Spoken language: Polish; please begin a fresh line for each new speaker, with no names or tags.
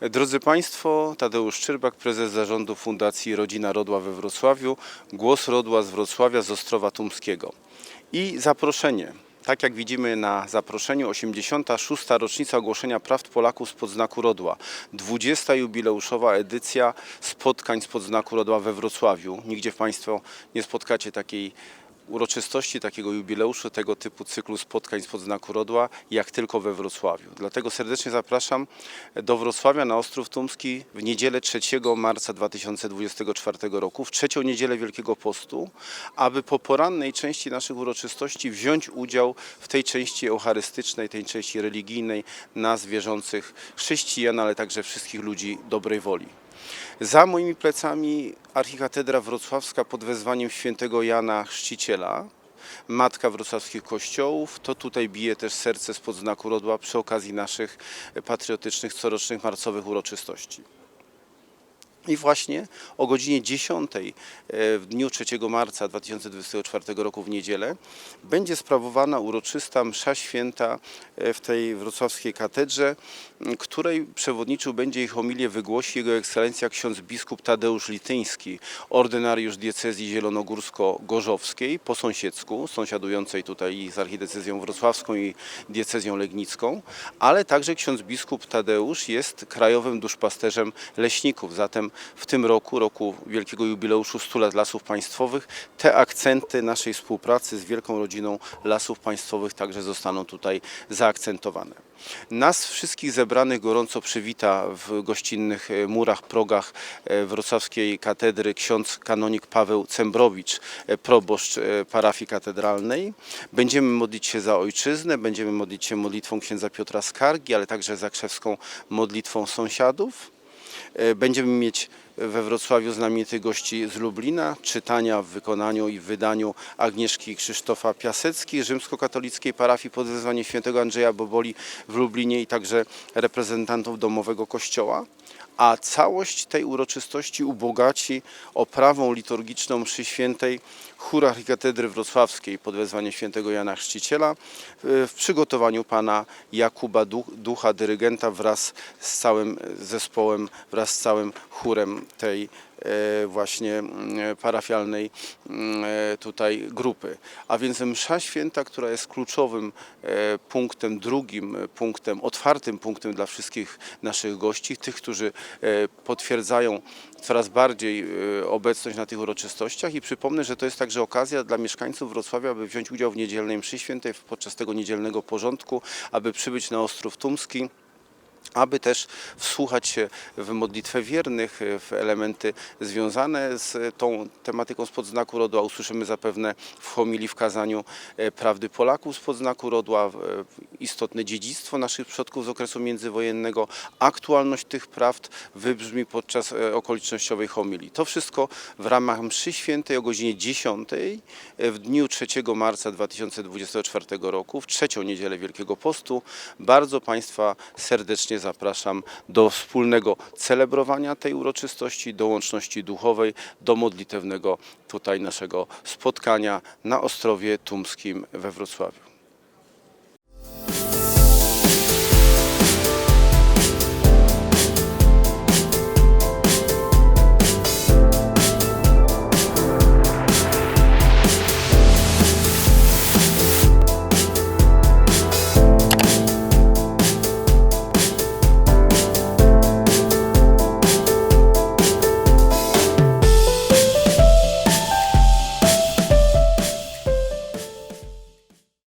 Drodzy Państwo, Tadeusz Szczerbak, prezes zarządu Fundacji Rodzina Rodła we Wrocławiu, głos Rodła z Wrocławia, z Ostrowa Tumskiego. I zaproszenie. Tak jak widzimy na zaproszeniu, 86. rocznica ogłoszenia praw Polaków spod znaku Rodła. 20. jubileuszowa edycja spotkań spod znaku Rodła we Wrocławiu. Nigdzie Państwo nie spotkacie takiej uroczystości, takiego jubileuszu, tego typu cyklu spotkań spod znaku Rodła, jak tylko we Wrocławiu. Dlatego serdecznie zapraszam do Wrocławia na Ostrów Tumski w niedzielę 3 marca 2024 roku, w trzecią niedzielę Wielkiego Postu, aby po porannej części naszych uroczystości wziąć udział w tej części eucharystycznej, tej części religijnej nas wierzących chrześcijan, ale także wszystkich ludzi dobrej woli. Za moimi plecami archikatedra wrocławska pod wezwaniem świętego Jana Chrzciciela, matka wrocławskich kościołów. To tutaj bije też serce spod znaku Rodła przy okazji naszych patriotycznych corocznych marcowych uroczystości. I właśnie o godzinie 10 e, w dniu 3 marca 2024 roku w niedzielę będzie sprawowana uroczysta msza święta e, w tej wrocławskiej katedrze, której przewodniczył będzie ich homilię wygłosi jego ekscelencja ksiądz biskup Tadeusz Lityński, ordynariusz diecezji zielonogórsko-gorzowskiej po sąsiedzku, sąsiadującej tutaj z archidiecezją wrocławską i diecezją legnicką, ale także ksiądz biskup Tadeusz jest krajowym duszpasterzem leśników, zatem w tym roku, roku wielkiego jubileuszu 100 lat Lasów Państwowych, te akcenty naszej współpracy z wielką rodziną Lasów Państwowych także zostaną tutaj zaakcentowane. Nas wszystkich zebranych gorąco przywita w gościnnych e, murach, progach e, wrocławskiej katedry ksiądz kanonik Paweł Cembrowicz, e, proboszcz parafii katedralnej. Będziemy modlić się za ojczyznę, będziemy modlić się modlitwą księdza Piotra Skargi, ale także zakrzewską modlitwą sąsiadów. E, Będziemy mieć we Wrocławiu znamienitych gości z Lublina, czytania w wykonaniu i wydaniu Agnieszki Krzysztofa Piasecki, rzymskokatolickiej parafii pod wezwaniem świętego Andrzeja Boboli w Lublinie i także reprezentantów domowego kościoła. A całość tej uroczystości ubogaci oprawą liturgiczną mszy świętej chór archikatedry wrocławskiej pod wezwaniem świętego Jana Chrzciciela w przygotowaniu pana Jakuba Duch- Ducha, dyrygenta wraz z całym zespołem, wraz z całym chórem tej właśnie mm, parafialnej mm, e, tutaj grupy. A więc msza święta, która jest kluczowym e, punktem, drugim e, punktem, otwartym punktem dla wszystkich naszych gości, tych, którzy e, potwierdzają coraz bardziej e, obecność na tych uroczystościach i przypomnę, że to jest także okazja dla mieszkańców Wrocławia, aby wziąć udział w niedzielnej mszy świętej podczas tego niedzielnego porządku, aby przybyć na Ostrów Tumski aby też wsłuchać się w modlitwę wiernych, w elementy związane z tą tematyką spod znaku rodła. Usłyszymy zapewne w homilii w kazaniu e, prawdy Polaków spod znaku rodła, e, istotne dziedzictwo naszych przodków z okresu międzywojennego, aktualność tych prawd wybrzmi podczas e, okolicznościowej homilii. To wszystko w ramach mszy świętej o godzinie 10 e, w dniu 3 marca 2024 roku, w trzecią niedzielę Wielkiego Postu. Bardzo Państwa serdecznie zapraszam do wspólnego celebrowania tej uroczystości, do łączności duchowej, do modlitewnego tutaj naszego spotkania na Ostrowie Tumskim we Wrocławiu.